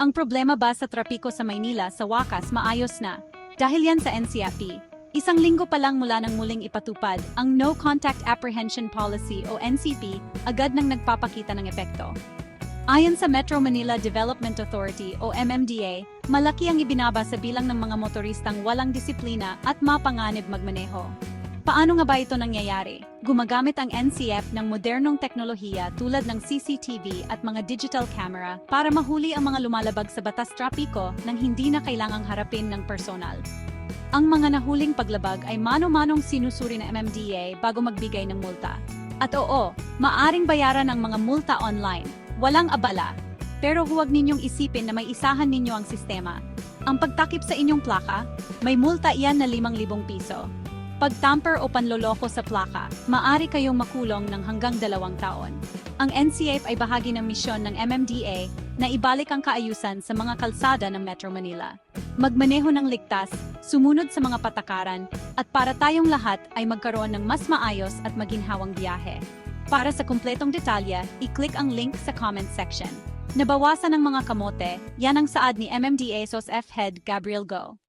Ang problema ba sa trapiko sa Maynila sa wakas maayos na? Dahil yan sa NCAP. Isang linggo pa lang mula nang muling ipatupad ang No Contact Apprehension Policy o NCP, agad nang nagpapakita ng epekto. Ayon sa Metro Manila Development Authority o MMDA, malaki ang ibinaba sa bilang ng mga motoristang walang disiplina at mapanganib magmaneho. Paano nga ba ito nangyayari? Gumagamit ang NCF ng modernong teknolohiya tulad ng CCTV at mga digital camera para mahuli ang mga lumalabag sa batas trapiko nang hindi na kailangang harapin ng personal. Ang mga nahuling paglabag ay mano-manong sinusuri ng MMDA bago magbigay ng multa. At oo, maaring bayaran ang mga multa online. Walang abala. Pero huwag ninyong isipin na may isahan ninyo ang sistema. Ang pagtakip sa inyong plaka, may multa iyan na 5,000 piso. Pagtamper o panloloko sa plaka, maari kayong makulong ng hanggang dalawang taon. Ang NCAP ay bahagi ng misyon ng MMDA na ibalik ang kaayusan sa mga kalsada ng Metro Manila. Magmaneho ng ligtas, sumunod sa mga patakaran, at para tayong lahat ay magkaroon ng mas maayos at maginhawang biyahe. Para sa kumpletong detalye, i-click ang link sa comment section. Nabawasan ng mga kamote, yan ang saad ni MMDA SOS F Head Gabriel Go.